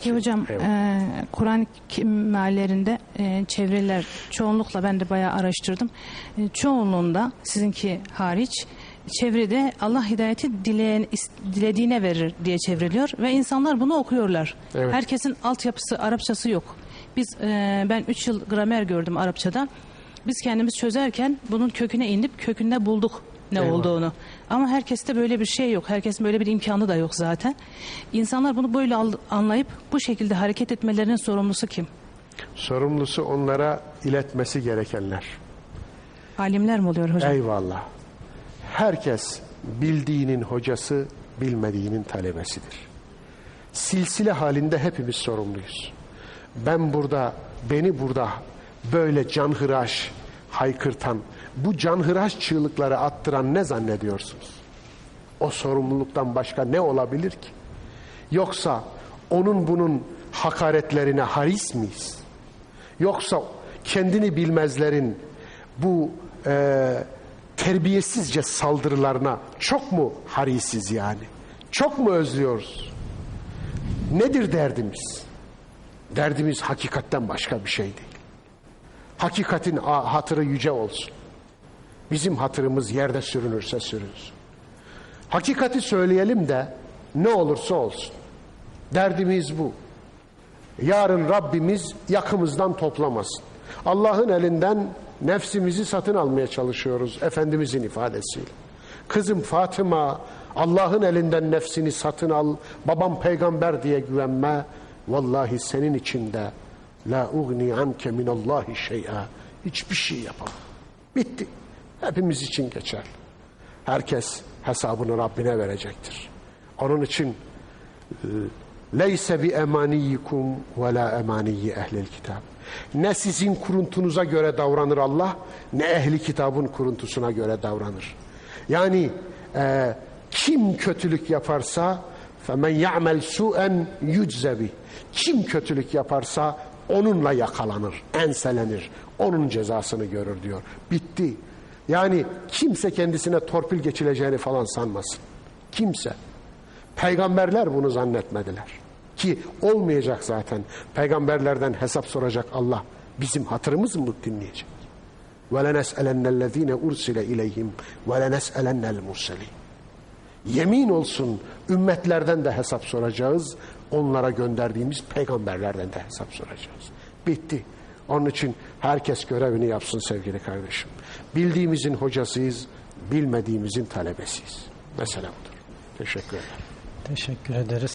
Ki hocam e, Kur'an meallerinde e, çevreler çoğunlukla ben de bayağı araştırdım. E, çoğunluğunda sizinki hariç çevrede Allah hidayeti dileyen, dilediğine verir diye çevriliyor ve insanlar bunu okuyorlar. Evet. Herkesin altyapısı Arapçası yok. Biz e, ben 3 yıl gramer gördüm Arapçada. Biz kendimiz çözerken bunun köküne inip kökünde bulduk ne Eyvallah. olduğunu. Ama herkeste böyle bir şey yok. Herkesin böyle bir imkanı da yok zaten. İnsanlar bunu böyle anlayıp bu şekilde hareket etmelerinin sorumlusu kim? Sorumlusu onlara iletmesi gerekenler. Alimler mi oluyor hocam? Eyvallah. Herkes bildiğinin hocası, bilmediğinin talebesidir. Silsile halinde hepimiz sorumluyuz. Ben burada, beni burada böyle canhıraş haykırtan, bu canhıraş çığlıkları attıran ne zannediyorsunuz? O sorumluluktan başka ne olabilir ki? Yoksa onun bunun hakaretlerine haris miyiz? Yoksa kendini bilmezlerin bu e, terbiyesizce saldırılarına çok mu harisiz yani? Çok mu özlüyoruz? Nedir derdimiz? Derdimiz hakikatten başka bir şey değil. Hakikatin hatırı yüce olsun. Bizim hatırımız yerde sürünürse sürünsün. Hakikati söyleyelim de ne olursa olsun. Derdimiz bu. Yarın Rabbimiz yakımızdan toplamasın. Allah'ın elinden nefsimizi satın almaya çalışıyoruz Efendimizin ifadesiyle. Kızım Fatıma Allah'ın elinden nefsini satın al. Babam peygamber diye güvenme. Vallahi senin içinde la ugni anke minallahi şey'a. Hiçbir şey yapamam. Bitti. Hepimiz için geçer. Herkes hesabını Rabbine verecektir. Onun için Leyse bi emaniyikum ve la emaniyi ehlil kitab. Ne sizin kuruntunuza göre davranır Allah, ne ehli kitabın kuruntusuna göre davranır. Yani e, kim kötülük yaparsa femen ya'mel su'en yüczebi. Kim kötülük yaparsa onunla yakalanır, enselenir. Onun cezasını görür diyor. Bitti. Yani kimse kendisine torpil geçileceğini falan sanmasın. Kimse. Peygamberler bunu zannetmediler. Ki olmayacak zaten. Peygamberlerden hesap soracak Allah. Bizim hatırımızı mı dinleyecek? وَلَنَسْأَلَنَّ الَّذ۪ينَ اُرْسِلَ اِلَيْهِمْ وَلَنَسْأَلَنَّ الْمُرْسَلِينَ Yemin olsun ümmetlerden de hesap soracağız. Onlara gönderdiğimiz peygamberlerden de hesap soracağız. Bitti. Onun için herkes görevini yapsın sevgili kardeşim. Bildiğimizin hocasıyız, bilmediğimizin talebesiyiz. Mesela budur. Teşekkür ederim. Teşekkür ederiz.